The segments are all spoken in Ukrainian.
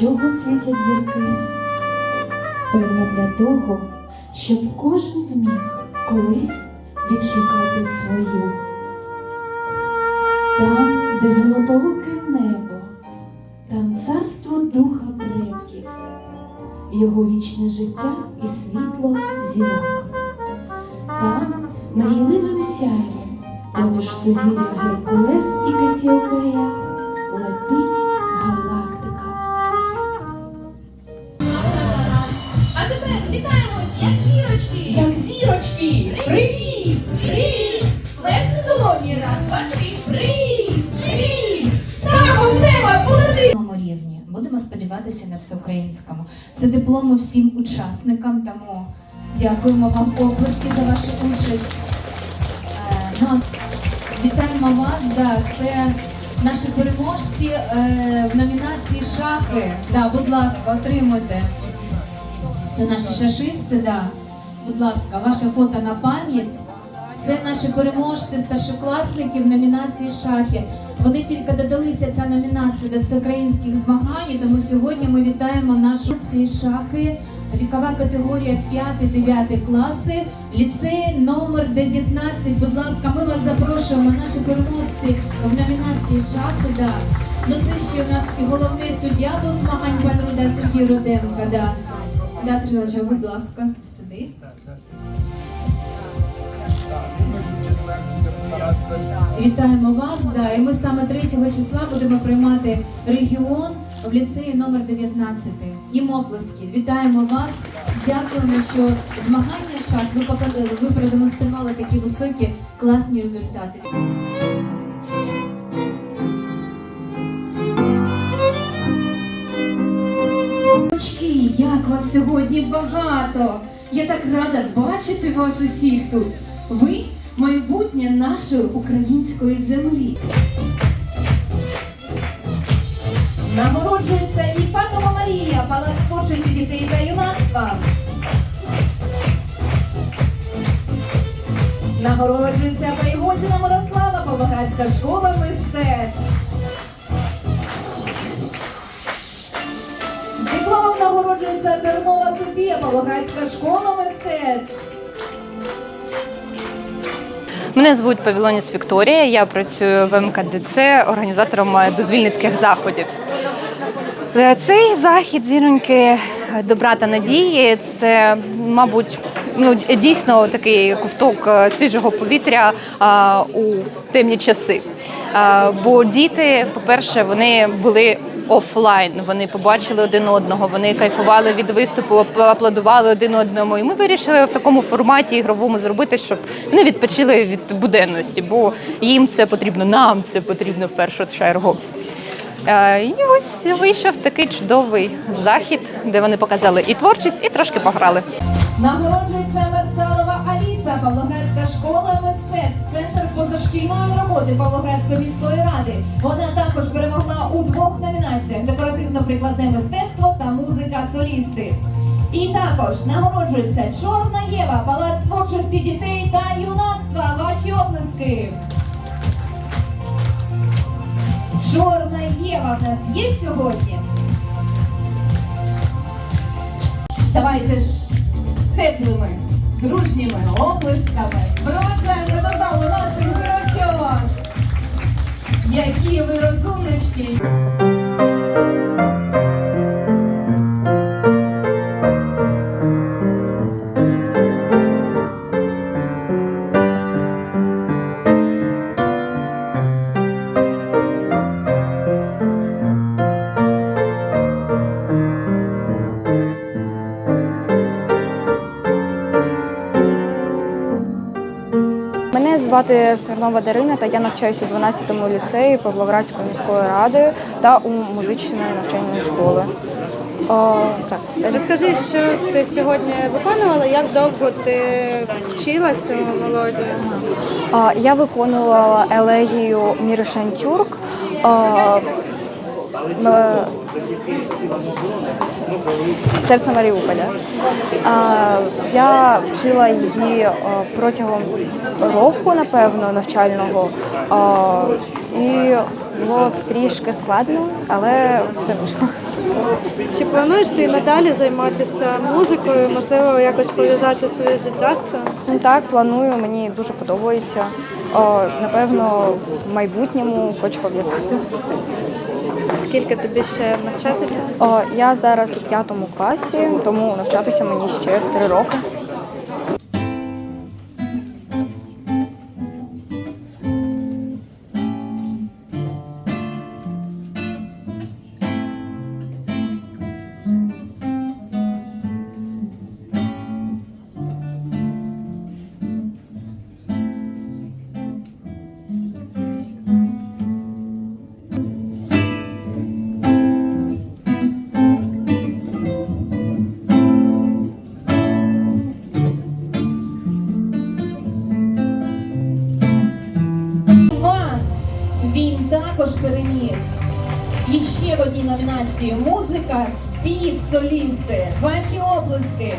Чого світять зірки? Певно, для того, щоб кожен зміг колись відшукати свою. Там, де золотооке небо, там царство духа предків, його вічне життя і світло зірок. Там мрійливим сяєм, поміж сузір'я Геркулес і Касіопея, летить галактика. Вітаємось, як зірочки! Як зірочки! Привіт! Привіт! Плесни долоні, раз, два, три. Привіт! Привіт! Так, у тебе буде рівні. Будемо сподіватися на всеукраїнському. Це дипломи всім учасникам, тому дякуємо вам оплески за вашу участь. Е, Ну, вітаємо вас, да, це наші переможці е, в номінації шахи. Да, будь ласка, отримуйте. Це наші шашисти, да. Будь ласка, ваше фото на пам'ять. Це наші переможці старшокласники в номінації шахи. Вони тільки додалися ця номінація до всеукраїнських змагань, тому сьогодні ми вітаємо нашу ці шахи. Вікова категорія 5-9 класи, ліцей номер 19. Будь ласка, ми вас запрошуємо, наші переможці в номінації шахи. Да. Ну це ще у нас і головний суддя був змагань пан Руда Сергій Руденко. Да. Да, Сергій будь ласка, сюди. Вітаємо вас. Да, і ми саме 3 числа будемо приймати регіон в ліцеї номер 19. Їм оплески. Вітаємо вас. Дякуємо, що змагання шах ви показали, ви продемонстрували такі високі класні результати. Дочки, як вас сьогодні багато! Я так рада бачити вас усіх тут. Ви майбутнє нашої української землі. Нагороджується і панова Марія, палац творчості дітей та юнацтва. Нагороджується Байгозіна Мирослава, Павлоградська школа мистецтв. Нагороджується Тернова Софія, Павлоградська школа мистецтв. Мене звуть Павілоніс Вікторія. Я працюю в МКДЦ організатором е, дозвільницьких заходів. Е, Цей захід зіроньки добра та надії це, мабуть, ну дійсно такий ковток е, свіжого повітря а, у темні часи. А, бо діти, по-перше, вони були офлайн. Вони побачили один одного, вони кайфували від виступу, ап- аплодували один одному. І ми вирішили в такому форматі ігровому зробити, щоб вони відпочили від буденності, бо їм це потрібно, нам це потрібно в першу чергу. Е, І ось вийшов такий чудовий захід, де вони показали і творчість, і трошки пограли. Нагороджується Мерцалова Аліса, Павлоградська школа мистецтв, центр позашкільної роботи Павлоградської міської ради. Вона також перемогла у двох номінаціях: декоративно-прикладне мистецтво та музика солісти. І також нагороджується Чорна Єва, палац творчості дітей та юнацтва. Ваші оплески. Чорна Єва в нас є сьогодні. Давайте ж теплими, дружніми оплесками проведжаємо до залу наших зірочок. Які ви розумнички! Звати Смірнова Дарина, та я навчаюся у 12-му ліцеї Павлоградської міської ради та у музичної навчальної школи. О, так. Розкажи, що ти сьогодні виконувала, як довго ти вчила цю мелодію? Я виконувала елегію Міри Шантюрк. а, м- Серце Маріуполя. Я вчила її протягом року, напевно, навчального. І Було трішки складно, але все вийшло. Чи плануєш ти надалі займатися музикою, можливо, якось пов'язати своє життя з цим? Ну так, планую, мені дуже подобається. Напевно, в майбутньому хочу пов'язати. Скільки тобі ще навчатися? О, я зараз у п'ятому класі, тому навчатися мені ще три роки. Він також переміг. І ще в одній номінації музика, спів, солісти. Ваші оплески.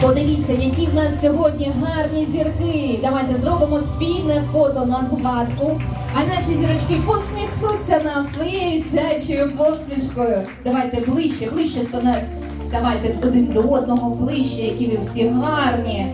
Подивіться, які в нас сьогодні гарні зірки. Давайте зробимо спільне фото на згадку. А наші зірочки посміхнуться нам своєю сяючою посмішкою. Давайте ближче, ближче стане- ставайте один до одного ближче, які ви всі гарні.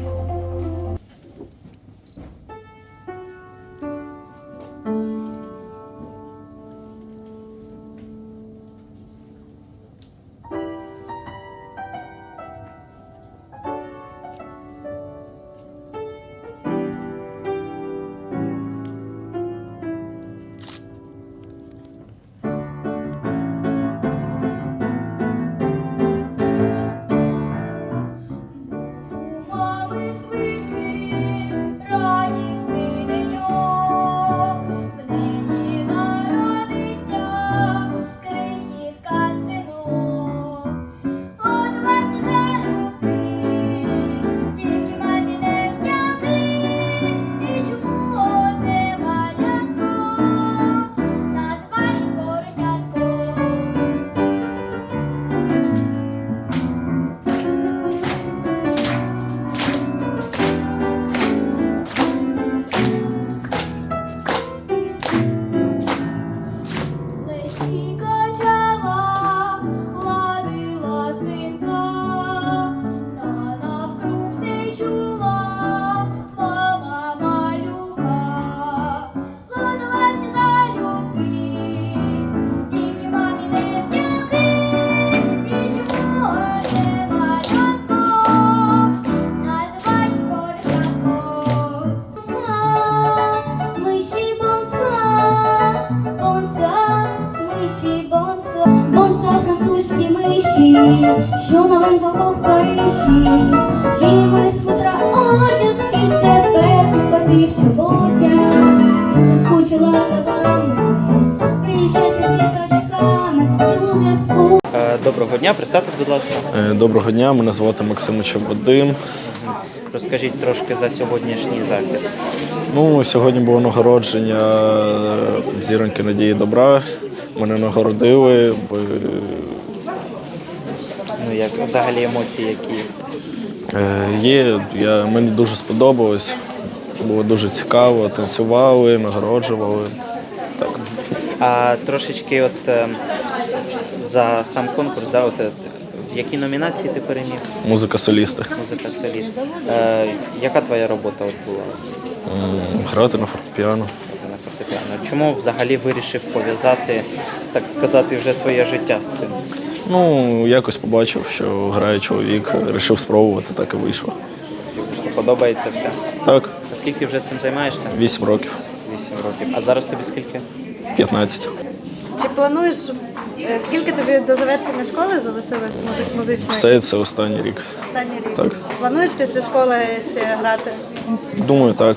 Що новенького в Парижі, чи ми з хутра одяг, чи тепер коти в чоботях, дуже скучила за вами, приїжджайте з діточками, дуже скучила. Е, Доброго дня, представтесь, будь ласка. Е, Доброго дня, мене звати Максим Чебодим. Розкажіть трошки за сьогоднішній захід. Ну, сьогодні було нагородження е, зіроньки Надії Добра. Мене нагородили. Ну як взагалі емоції, які Е, Є, я, мені дуже сподобалось. Було дуже цікаво, танцювали, нагороджували. Так. а трошечки, от е, за сам конкурс, да, от, е, в якій номінації ти переміг? Музика солісти. Музика соліст. Е, яка твоя робота от була М, Грати на фортепіано. на фортепіано? Чому взагалі вирішив пов'язати, так сказати, вже своє життя з цим? Ну, якось побачив, що грає чоловік, вирішив спробувати, так і вийшло. Подобається все? Так, А скільки вже цим займаєшся? 8 років, Вісім років. А зараз тобі скільки? 15. Чи плануєш, е, скільки тобі до завершення школи залишилось музик музичної? Все це останній рік. Останній рік. Так. Плануєш після школи ще грати? Думаю, так.